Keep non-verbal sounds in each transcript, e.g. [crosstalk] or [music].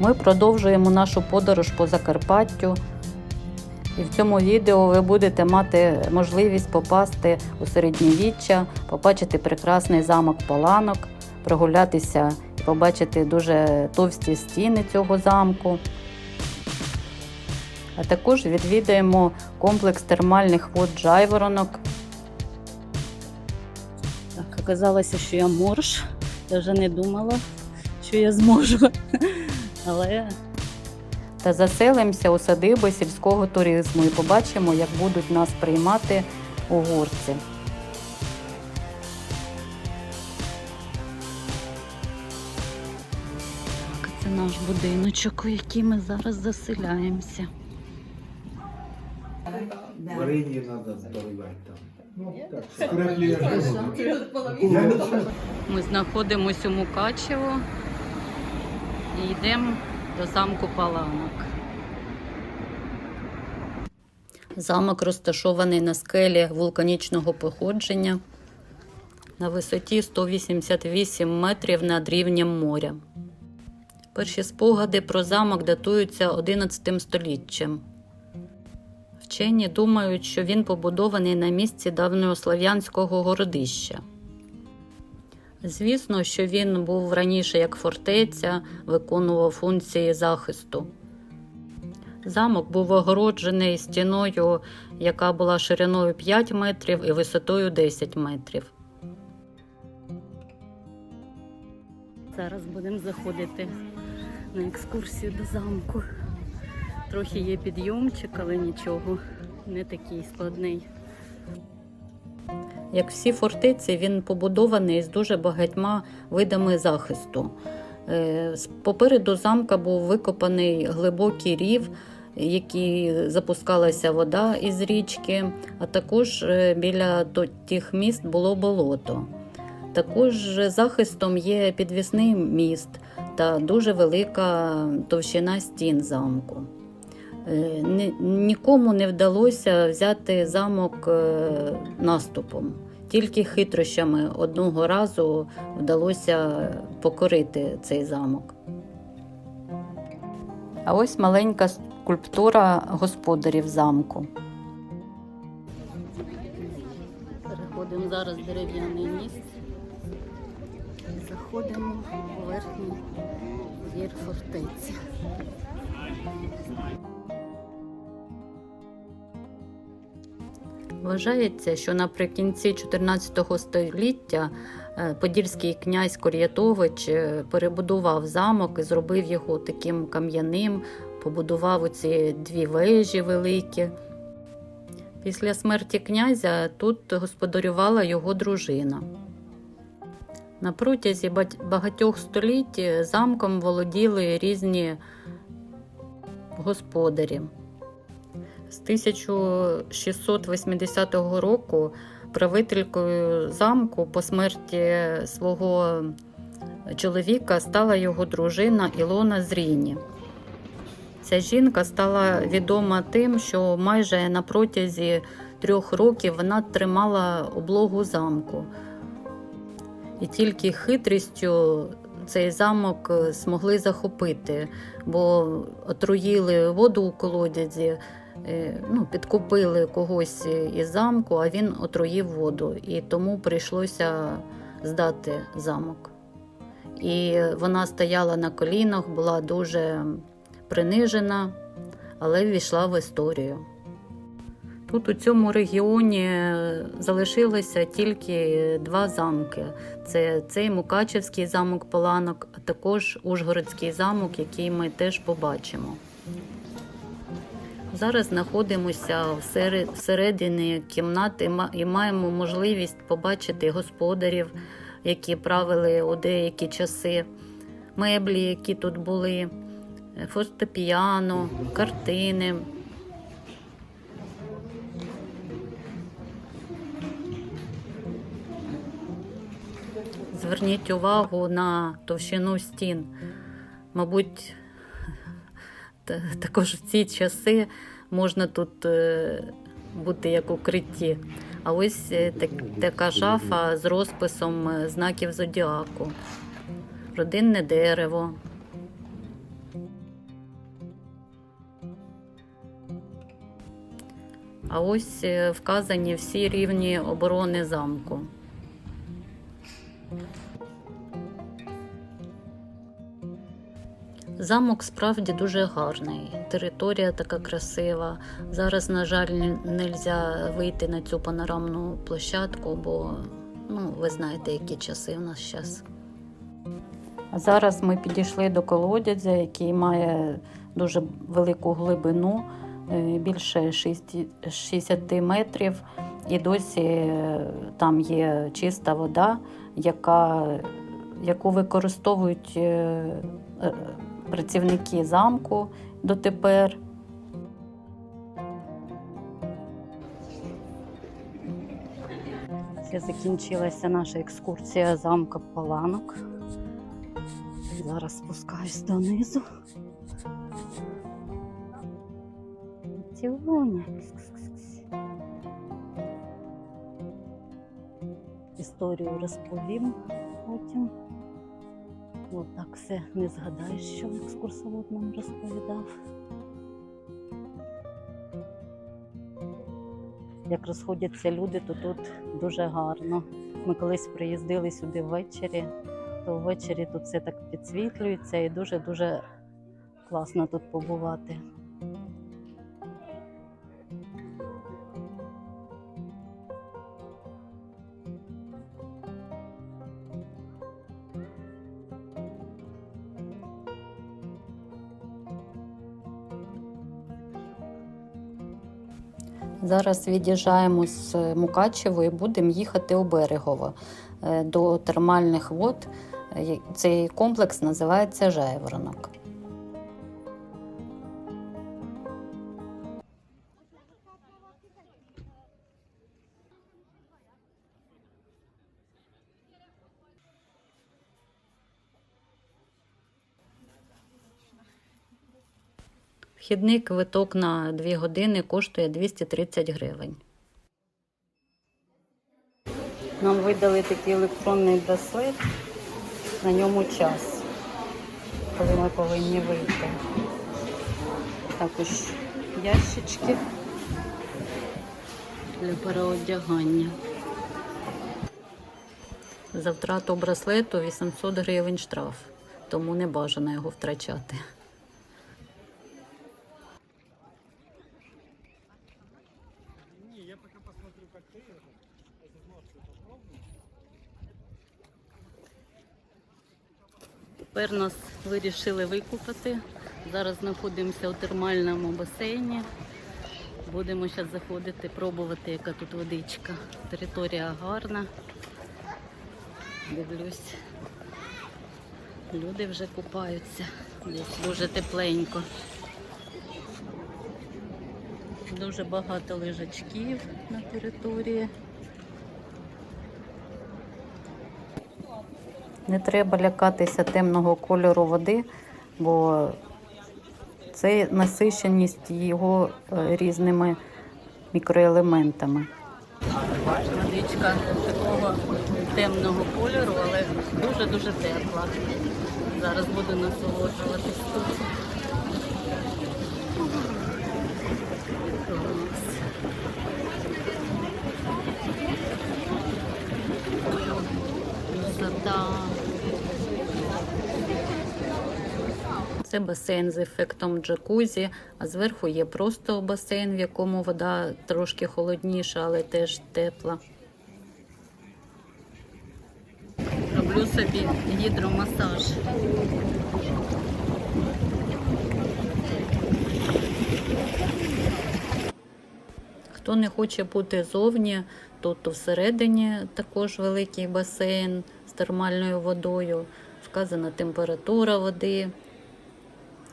Ми продовжуємо нашу подорож по Закарпаттю. І в цьому відео ви будете мати можливість попасти у середньовіччя, побачити прекрасний замок Паланок, прогулятися і побачити дуже товсті стіни цього замку. А також відвідаємо комплекс термальних вод Жайворонок. Так, оказалося, що я морж. Я вже не думала, що я зможу. Але та заселимося у садиби сільського туризму і побачимо, як будуть нас приймати угорці. Так, це наш будиночок, у який ми зараз заселяємося. Варенье надо доливать там. Ми знаходимося у Мукачево і йдемо до замку Паланок. Замок розташований на скелі вулканічного походження на висоті 188 метрів над рівнем моря. Перші спогади про замок датуються 11 століттям. Вчені думають, що він побудований на місці давнього слав'янського городища. Звісно, що він був раніше як фортеця, виконував функції захисту. Замок був огороджений стіною, яка була шириною 5 метрів і висотою 10 метрів. Зараз будемо заходити на екскурсію до замку. Трохи є підйомчик, але нічого, не такий складний. Як всі фортеці, він побудований з дуже багатьма видами захисту. Е, Попереду замка був викопаний глибокий рів, який запускалася вода із річки, а також е, біля тих міст було болото. Також захистом є підвісний міст та дуже велика товщина стін замку. Е, ні- Нікому не вдалося взяти замок е, наступом. Тільки хитрощами одного разу вдалося покорити цей замок. А ось маленька скульптура господарів замку. Переходимо зараз в дерев'яний міст. Заходимо у верхній двір фортеці. Вважається, що наприкінці 14 століття е, подільський князь Кор'ятович е, перебудував замок і зробив його таким кам'яним, побудував оці дві вежі великі. Після смерті князя тут господарювала його дружина. На протязі багатьох століть замком володіли різні господарі. З 1680 року правителькою замку по смерті свого чоловіка стала його дружина Ілона Зріні. Ця жінка стала відома тим, що майже на протязі трьох років вона тримала облогу замку. І тільки хитрістю цей замок змогли захопити, бо отруїли воду у колодязі, ну, підкупили когось із замку, а він отруїв воду. І тому прийшлося здати замок. І вона стояла на колінах, була дуже принижена, але ввійшла в історію. Тут у цьому регіоні залишилося тільки два замки: це цей Мукачевський замок Паланок, а також Ужгородський замок, який ми теж побачимо. Зараз знаходимося всере- всередині кімнати і маємо можливість побачити господарів, які правили у деякі часи, меблі, які тут були, фортепіано, картини. Зверніть увагу на товщину стін. Мабуть, також в ці часи можна тут е, бути як укритті. А ось е, так, така шафа з розписом е, знаків зодіаку, родинне дерево. А ось вказані всі рівні оборони замку. Замок справді дуже гарний, територія така красива. Зараз, на жаль, не можна вийти на цю панорамну площадку, бо ну, ви знаєте, які часи в нас зараз. Зараз ми підійшли до колодязя, який має дуже велику глибину, е, більше 60 60 метрів, і досі е, там є чиста вода, яка, яку використовують е, працівники замку дотепер. Це закінчилася наша екскурсія замка Паланок. Зараз спускаюсь донизу. Тівоня. Історію розповім потім. От так все не згадаєш, що екскурсовод нам розповідав. Як розходяться люди, то тут дуже гарно. Ми колись приїздили сюди ввечері, то ввечері тут все так підсвітлюється і дуже-дуже класно тут побувати. Зараз від'їжджаємо з Мукачево і будемо їхати у Берегово е, до термальних вод. Е, Цей комплекс називається Жайворонок. Вхідний квиток на 2 години коштує 230 гривень. Нам видали такий електронний браслет, на ньому час, коли ми повинні вийти. Також ящички для переодягання. За втрату браслету 800 гривень штраф, тому не бажано його втрачати. Тепер нас вирішили викупати. Зараз знаходимося у термальному басейні. Будемо зараз заходити, пробувати, яка тут водичка. Територія гарна. Дивлюсь. Люди вже купаються. Десь дуже тепленько. Дуже багато лежачків на території. Не треба лякатися темного кольору води, бо це насиченість його е, різними мікроелементами. Водичка такого темного кольору, але дуже-дуже тепла. Зараз буду насолоджуватись тут. Клас. Красота. Це басейн з ефектом джакузі, а зверху є просто басейн, в якому вода трошки холодніша, але теж тепла. Роблю собі гідромасаж. Хто не хоче бути зовні, то всередині також великий басейн термальною водою. Вказана температура води,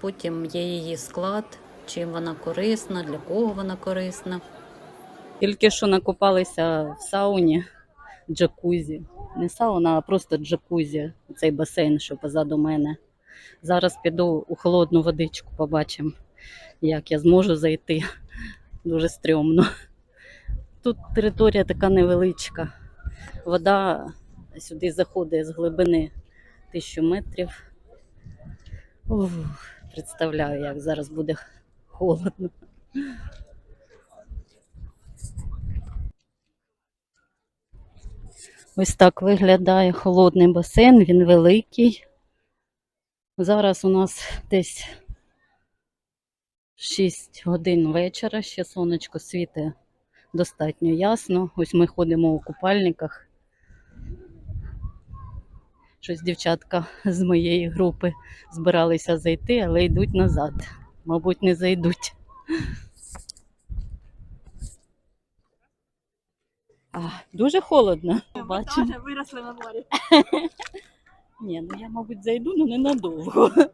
потім є її склад, чим вона корисна, для кого вона корисна. Тільки що накопалися в сауні джакузі. Не сауна, а просто джакузі, цей басейн, що позаду мене. Зараз піду у холодну водичку, побачимо, як я зможу зайти. Дуже стрьомно. Тут територія така невеличка. Вода сюди заходить з глибини тисячу метрів. Ух, Представляю, як зараз буде холодно. Ось так виглядає холодний басейн, він великий. Зараз у нас десь 6 годин вечора, ще сонечко світить достатньо ясно. Ось ми ходимо у купальниках. Щось дівчатка з моєї групи збиралися зайти, але йдуть назад. Мабуть, не зайдуть. А, дуже холодно. Бачимо. Виросли на морі. [laughs] Ні, ну я, мабуть, зайду, але ненадовго. [laughs]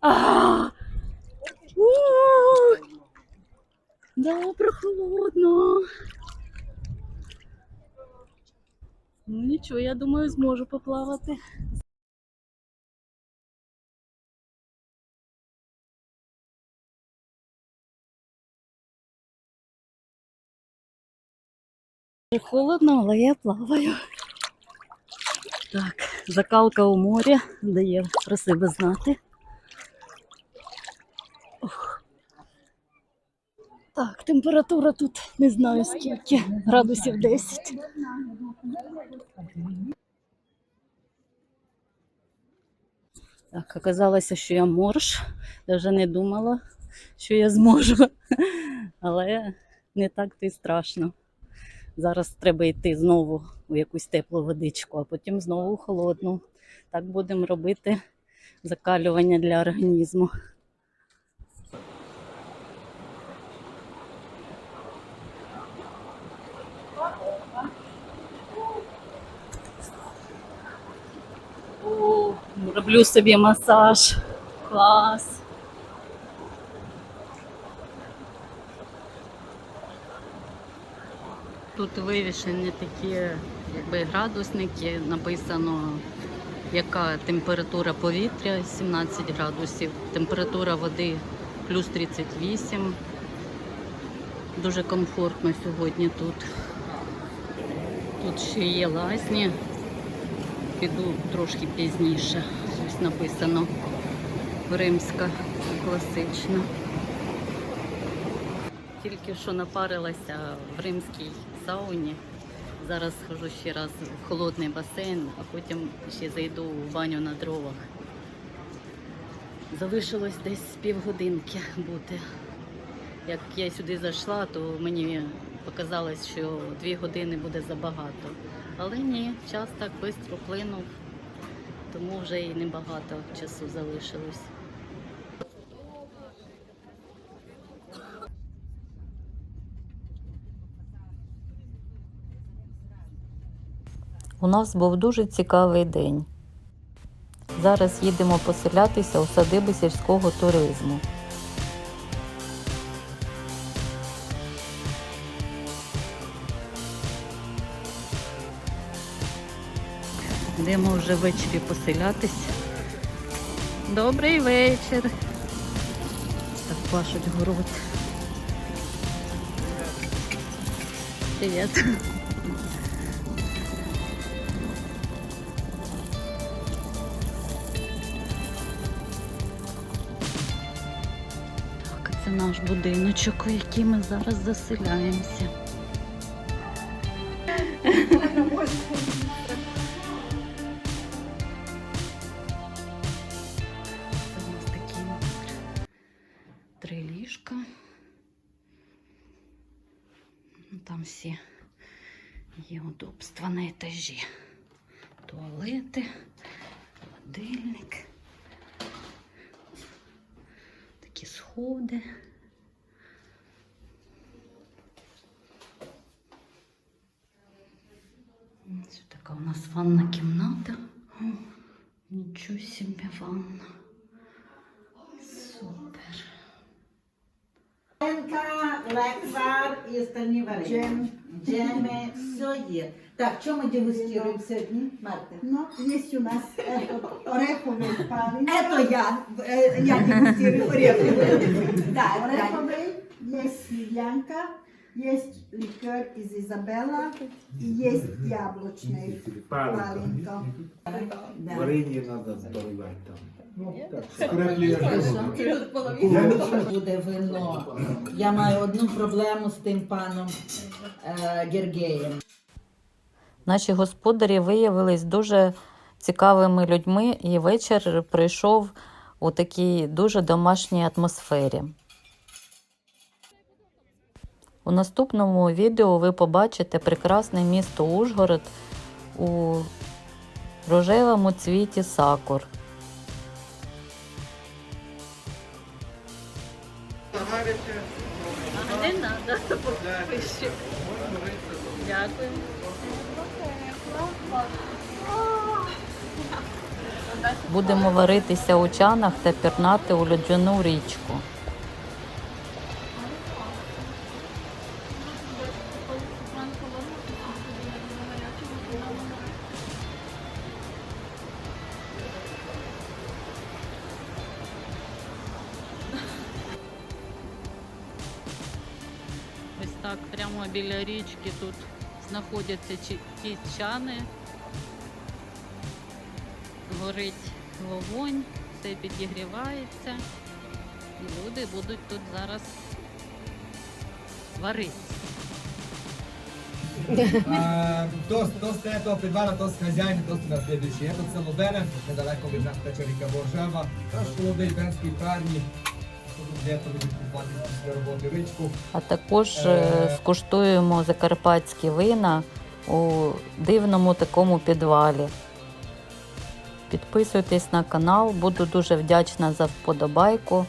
А! У! Да, прохолодно. Ну нічого, я думаю, зможу поплавати. Холодно, але я плаваю. Так, закалка у морі дає про себе знати. Ох. Так, температура тут не знаю скільки, градусів 10. Так, оказалося, що я морж. Вже не думала, що я зможу. Але не так то й страшно. Зараз треба йти знову у якусь теплу водичку, а потім знову холодну. Так будемо робити закалювання для організму. О, роблю собі масаж. Клас. Тут вивішені такі якби, градусники, написано, яка температура повітря 17 градусів, температура води плюс 38. Дуже комфортно сьогодні тут. Тут ще є лазні. Піду трошки пізніше. Ось написано римська класична. Тільки що напарилася в римській сауні. Зараз схожу ще раз в холодний басейн, а потім ще зайду в баню на дровах. Залишилось десь півгодинки бути. Як я сюди зайшла, то мені показалось, що дві години буде забагато. Але ні, час так швидко плинув, тому вже і небагато часу залишилось. У нас був дуже цікавий день. Зараз їдемо поселятися у садиби сільського туризму. Йдемо вже ввечері поселятися. Добрий вечір. Так пашуть город. Привіт. Так, це наш будиночок, у який ми зараз заселяємося. Удобства на етажі. Туалети, холодильник. Такі сходи. Ось така у нас ванна кімната. О, нічого собі ванна. Супер. Ленка, лексар і. Джем Джеми, все є. Так, що ми дегустуємо сьогодні, Марта? Ну, есть у нас этот ореховый парень. Это я, э, я дегустирую орехи. Так, так. Ореховый, есть сливянка, Есть ликер из Изабелла и есть яблочный маленько. Да. Варенье надо доливати там. Буде вино. Я маю одну проблему з тим паном е, Гергеєм. Наші господарі виявились дуже цікавими людьми, і вечір пройшов у такій дуже домашній атмосфері. У наступному відео ви побачите прекрасне місто Ужгород у рожевому цвіті сакур. Не треба, Дякую. Будемо варитися у чанах та пірнати у льодяну річку. Так прямо біля річки тут знаходяться ті чани. Горить вогонь, все підігрівається. І люди будуть тут зараз варити. А, то, то ste to pred vama, to su hazjajni, to su na sljedeći jedno celo bene, nedaleko від нас Печеріка Боржава, наш Бенський парні, де А також е, Е. скуштуємо закарпатські вина у дивному такому підвалі. Підписуйтесь на канал, буду дуже вдячна за вподобайку.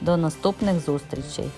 До наступних зустрічей!